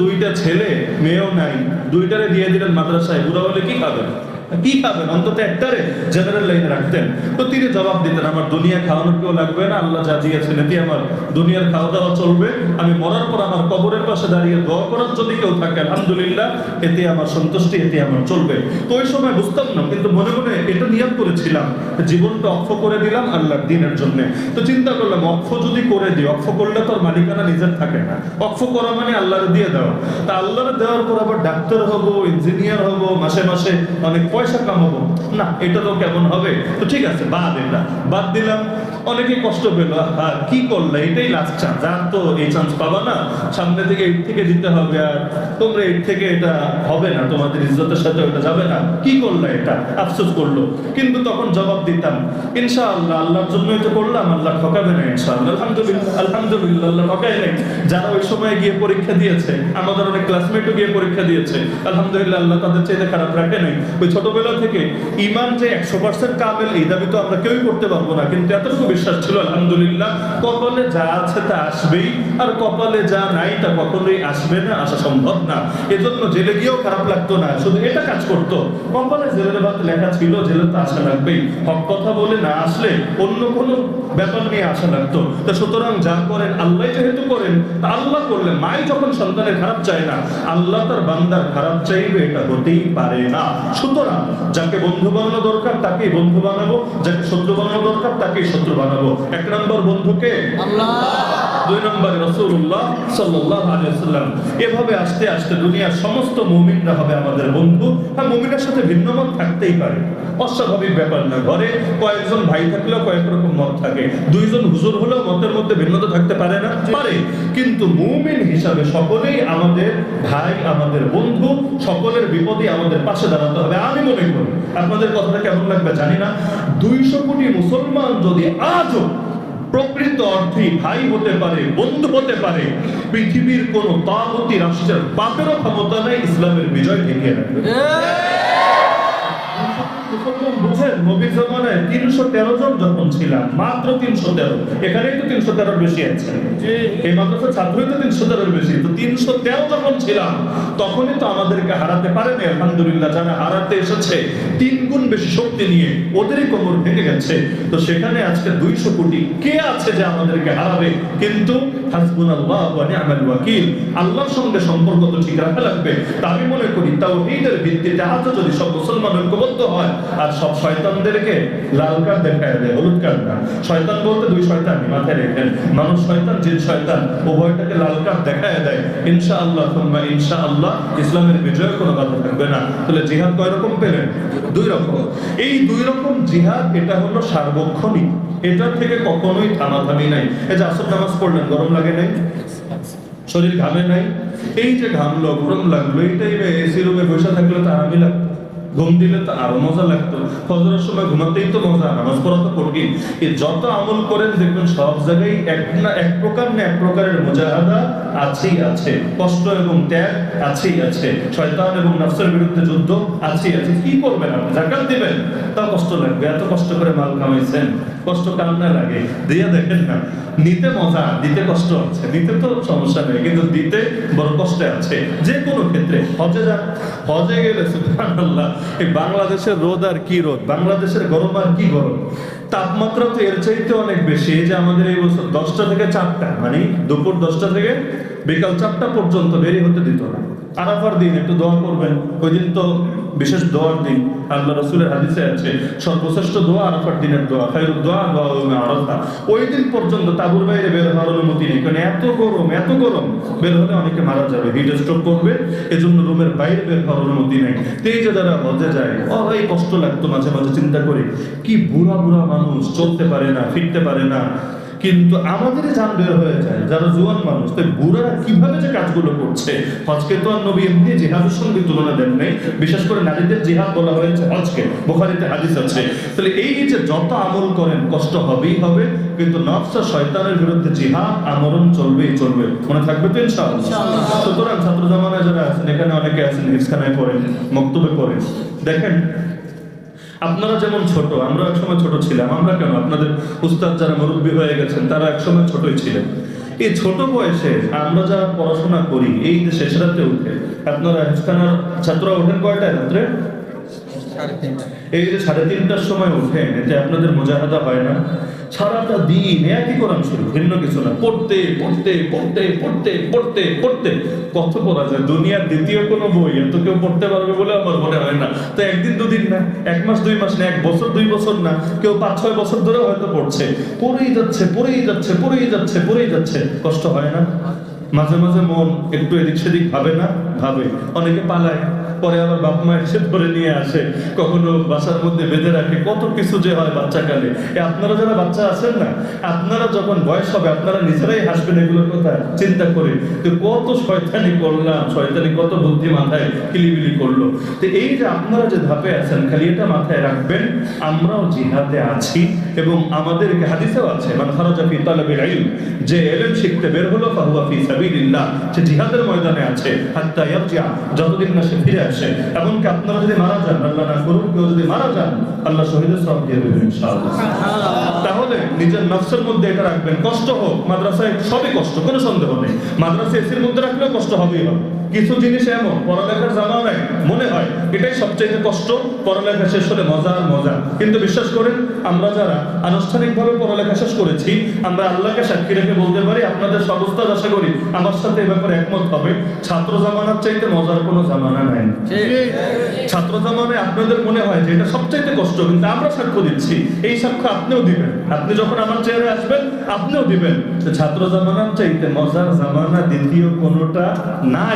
দুইটা ছেলে মেয়েও নাই। দুইটারে দিয়ে দিলেন মাদ্রাসায়। বুড়া হলে কি খাবেন কি পাবেন? অন্তত একটারে জেনারেল লাইনে রাখতেন। তো তিনি জবাব দিতেন, আমার দুনিয়া খাওয়ানোর কেউ লাগবে না, আল্লাহ যা দিয়েছেন এতে আমার দুনিয়ার খাওয়া দাওয়া চলবে। আমি মরার পর আমার কবরের পাশে দাঁড়িয়ে দোয়া করার যদি কেউ থাকে, আলহামদুলিল্লাহ এতে আমার সন্তুষ্টি এতে আমার চলবে। তো ওই সময় বুঝতাম না, কিন্তু মনে মনে এটা নিয়ত করেছিলাম জীবনটা অক্ষ করে দিলাম আল্লাহর দিনের জন্য। তো চিন্তা করলাম, অক্ষ যদি করে দিই, অক্ষ করলে তোর মালিকানা নিজের থাকে না। অক্ষ করা মানে আল্লাহর দিয়ে দেওয়া। তা আল্লাহর দেওয়ার পর আবার ডাক্তার হব, ইঞ্জিনিয়ার হব, মাসে মাসে অনেক পয়সা কামাবো? না, এটা তো কেমন হবে? তো ঠিক আছে, বাদ এটা বাদ দিলাম, অনেকে কষ্ট পেল। আর কি করলে? এটাই লাস্ট চান্স আর তো এই চান্স পাবা না। সামনে থেকে এইট থেকে দিতে হবে। আর তোমরা এইট থেকে এটা হবে না। তোমাদের ইজ্জতের সাথে ওটা যাবে না। কি করলে এটা? আফসোস করল। কিন্তু তখন জবাব দিতাম, ইনশাআল্লাহ, আল্লাহর জন্যই তো করলাম। আল্লাহ ঠকাবে না ইনশাআল্লাহ। আলহামদুলিল্লাহ আলহামদুলিল্লাহ, আল্লাহ ঠকায় নাই। যারা ওই সময় গিয়ে পরীক্ষা দিয়েছে, আমাদের অনেক ক্লাসমেটও গিয়ে পরীক্ষা দিয়েছে। আলহামদুলিল্লাহ, আল্লাহ তাদের চাইতে খারাপ রাখে নাই। ওই ছোটবেলা থেকে ইমান যে একশো পার্সেন্ট কামেল, এই দাবি তো আমরা কেউই করতে পারব না। কিন্তু এতটুকু বিশ্বাস ছিল, আলহামদুলিল্লাহ, কপালে যা আছে তা আসবেই, আর কপালে যা নাই তা কখনোই আসবে না, আসা সম্ভব না। এজন্য জেলে গিয়েও খারাপ লাগতো না, শুধু এটা কাজ করতো। কপালে জেলের বাদ লেখা ছিল, জেলে তো আসা লাগবেই। হক কথা বলে না আসলে অন্য কোনো ব্যাপার নিয়ে আসা লাগতো। তা সুতরাং যা করেন, আল্লাহ যেহেতু করেন, তা আল্লাহ করলে মাই যখন সন্তানের খারাপ চায় না, আল্লাহ তার বান্দার খারাপ চাইবে, এটা হতেই পারে না। সুতরাং যাকে বন্ধু বানানো দরকার, তাকেই বন্ধু বানাবো। যাকে শত্রু বানানো দরকার, তাকেই শত্রু বানাবো। এক নম্বর বন্ধুকে দুই নম্বরে রসুল্লাহ সাল্লাহ আলিয়াল্লাম এভাবে আস্তে আস্তে দুনিয়ার সমস্ত মুমিনরা হবে আমাদের বন্ধু। হ্যাঁ মুমিনের সাথে ভিন্ন মত থাকতেই পারে। অস্বাভাবিক ব্যাপার না ঘরে কয়েকজন ভাই থাকলেও কয়েক রকম মত থাকে। দুইজন হুজুর হলেও মতের মধ্যে ভিন্নতা থাকতে পারে না। পারে। কিন্তু মুমিন হিসাবে সকলেই আমাদের ভাই আমাদের বন্ধু সকলের বিপদে আমাদের পাশে দাঁড়াতে হবে। আমি মনে করি আপনাদের কথাটা কেমন লাগবে জানি না। দুইশো কোটি মুসলমান যদি আজও প্রকৃত অর্থে ভাই হতে পারে বন্ধু হতে পারে পৃথিবীর কোন তাগতি রাষ্ট্রের পাপেরও ক্ষমতা নাই ইসলামের বিজয় ঢেকে রাখবে। বুঝেন নবীর তিনশো তেরো জন যখন ছিলাম মাত্র তিনশো তেরো। এখানেই তো তিনশো তেরোর বেশি আছে। এই মাদ্রাসার ছাত্রই তো তিনশো তেরোর বেশি। তো তিনশো তেরো যখন ছিলাম তখনই তো আমাদেরকে হারাতে পারেনি। আলহামদুলিল্লাহ যারা হারাতে এসেছে তিন গুণ বেশি শক্তি নিয়ে ওদেরই কোমর ভেঙে গেছে। তো সেখানে আজকে দুইশো কোটি কে আছে যে আমাদেরকে হারাবে? কিন্তু হাসবুন আল্লাহ নি'মাল ওয়াকিল আল্লাহর সঙ্গে সম্পর্ক তো ঠিক রাখা লাগবে। তা আমি মনে করি তাওহীদের ভিত্তিতে আজ যদি সব মুসলমান ঐক্যবদ্ধ হয় আর সব শয়তানদেরকে লাল কার্ড দেখায় দেয়? হলুদ কার্ড না? শয়তান বলতে দুই শয়তান মাথায় রেখেন। মানুষ শয়তান, জিন শয়তান, উভয়টাকে লাল কার্ড দেখায় দেয়। ইনশাআল্লাহ তোমরা ইনশাআল্লাহ, ইসলামের বিজয়ের কোনো কথা থাকবে না। তাহলে জিহাদ কয় রকম পেলেন? দুই রকম। এই দুই রকম জিহাদ, এটা হলো সার্বক্ষণিক। এটার থেকে কখনোই থামাথামি নাই। এই যে আসর নামাজ পড়লেন, গরম লাগে নাই? শরীর ঘামে নাই? এই যে ঘামলো গরম লাগল, এই টাইমে এসি রুমে বসে থাকলে তো আরামই লাগতো। ঘুম দিলে তো আরও মজা লাগতো। ফজরের সময় ঘুমাতেই তো মজা, নামাজ পড়া তো কঠিন। এই যত আমল করেন, দেখবেন সব জায়গায় এক না, এক প্রকার না এক প্রকারের মুজাহাদা আছেই আছে। কষ্ট এবং ত্যাগ আছেই আছে। শয়তান এবং নফসের বিরুদ্ধে যুদ্ধ আছেই আছে। কি করবেন আপনি? জাকাত দিবেন? তা কষ্ট লাগবে। এত কষ্ট করে মাল কামাইছেন। কষ্ট কান্না লাগে দিয়ে দেখেন না, নিতে মজা, দিতে কষ্ট আছে। নিতে তো সমস্যা নেই, কিন্তু দিতে বড় কষ্ট আছে। যে কোনো ক্ষেত্রে। হজে যান। হজে গেলে সুবহানাল্লাহ এই বাংলাদেশের রোদ আর কি রোদ? বাংলাদেশের গরম আর কি গরম? তাপমাত্রা তো এর চাইতে অনেক বেশি। এই যে আমাদের এই বছর দশটা থেকে চারটা মানে দুপুর দশটা থেকে বিকাল চারটা পর্যন্ত বেরি হতে দিত না। আরাফার দিন, একটু দোয়া করবেন। ওই দিন তো বিশেষ দোয়ার দিন। আল্লাহ রসুলের হাদিসে আছে, সর্বশ্রেষ্ঠ দোয়া আরাফার দিনের দোয়া খাইরুদ দোয়া দোয়া আরাফা। ওই দিন পর্যন্ত তাবুর বাইরে বের হওয়ার অনুমতি নেই, কারণ এত গরম এত গরম। বের হলে অনেকে মারা যাবে হিট স্ট্রোক করবে, এজন্য রুমের বাইরে বের হওয়ার অনুমতি নেই। তেই যে যারা হজে যায় অনেক কষ্ট লাগতো, মাঝে মাঝে চিন্তা করে, কি বুড়া বুড়া মানুষ, চলতে পারে না, ফিরতে পারে না। কিন্তু আমাদের যান বের হয়ে যায় যারা জুয়ান মানুষ। তাই বুড়ারা কীভাবে যে কাজগুলো করছে? হজকে তো আর নবী এমনি জিহাদের সঙ্গে তুলনা দেন নাই। বিশেষ করে নারীদের জিহাদ বলা হয়েছে হজকে বোখারিতে হাদিস আছে। তাহলে এই যে যত আমল করেন কষ্ট হবেই হবে কিন্তু নফসা শয়তানের বিরুদ্ধে জিহাদ আমরণ চলবেই চলবে। মনে থাকবে তো ইনশাআল্লাহ? সুতরাং ছাত্র জামানায় যারা আছেন এখানে অনেকে আছেন হিসখানায় পড়েন মক্তবে পড়েন। দেখেন আপনারা যেমন ছোট, আমরা একসময় ছোট ছিলাম। আমরা কেন? আপনাদের উস্তাদ যারা মুরব্বী হয়ে গেছেন, তারা একসময় ছোটই ছিলেন। এই ছোট বয়সে আমরা যারা পড়াশোনা করি, এই দেশে রাতে উঠে, আপনারা ছাত্ররা ওঠেন কয়টায় রাত্রে? এই যে সাড়ে তিনটার সময় উঠেন, এতে আপনাদের মোজাহাদা হয় না? সারাটা দিন একই কোরআন শুরু ভিন্ন কিছু না। পড়তে পড়তে পড়তে পড়তে পড়তে পড়তে। কত পড়া যায়? দুনিয়ার দ্বিতীয় কোনো বই, এত কেউ পড়তে পারবে বলে আমার মনে হয় না। তো একদিন দুদিন না, এক মাস, দুই মাস না, এক বছর, দুই বছর না, কেউ পাঁচ, ছয় বছর ধরে হয়তো পড়ছে। পড়েই যাচ্ছে পড়েই যাচ্ছে পড়েই যাচ্ছে পড়েই যাচ্ছে। কষ্ট হয় না? মাঝে মাঝে মন একটু এদিক সেদিক ভাবে না, ভাবে। অনেকে পালায়, পরে আবার বাপ মা এসে ধরে নিয়ে আসে। কখনো বাসার মধ্যে বেঁধে রাখে, কত কিছু যে হয় বাচ্চাকালে। আপনারা যারা বাচ্চা আছেন না, আপনারা যখন বয়স হবে, আপনারা নিজেরাই হাসবেন এগুলোর কথা, চিন্তা করে তো কত শয়তানি করলাম, শয়তানি কত বুদ্ধি মাথায় কিলিবিলি করল। তো এই যে আপনারা যে ধাপে আছেন, খালি এটা মাথায় রাখবেন, আমরাও জিহাদে আছি এবং আমাদেরকে হাদিসেও আছে মানে খারাজা ফি তালাবিল ইলম যে ইলম শিখতে বের হলো, ফাহুয়া ফি সাবিলিল্লাহ জিহাদের ময়দানে আছে। হাত্তা ইয়ারজিয়া যতদিন না সে ফিরে আসে। এমনকি আপনারা যদি মারা যান, আল্লাহ না করুন, কেউ যদি মারা যান, আল্লাহ শহীদের সব দিয়ে দেবেন, ইনশাআল্লাহ। নিজের নফসের মধ্যে এটা রাখবেন। কষ্ট হোক মাদ্রাসায় সবই কষ্ট কোনো সন্দেহ নেই। মাদ্রাসা এসির মধ্যে রাখলেও কষ্ট হবেই হবে। কিছু জিনিস এমন পড়ালেখার জামা নাই মনে হয় এটাই সবচেয়ে কষ্ট পড়ালেখা শেষ হলে মজা আর মজা। কিন্তু বিশ্বাস করেন আমরা যারা আনুষ্ঠানিকভাবে পড়ালেখা শেষ করেছি আমরা আল্লাহকে সাক্ষী রেখে বলতে পারি আপনাদের সমস্ত আশা করি আমার সাথে এ ব্যাপারে একমত হবে। ছাত্র জামানার চাইতে মজার কোনো জামানা নাই। ছাত্র জামানায় আপনাদের মনে হয় যে এটা সবচাইতে কষ্ট কিন্তু আমরা সাক্ষ্য দিচ্ছি। এই সাক্ষ্য আপনিও দিবেন। আপনি যখন আমার চেয়ারে আসবেন আপনিও দিবেন। ছাত্র জামানার চাইতে মজার জামানা দ্বিতীয় কোনোটা নাই।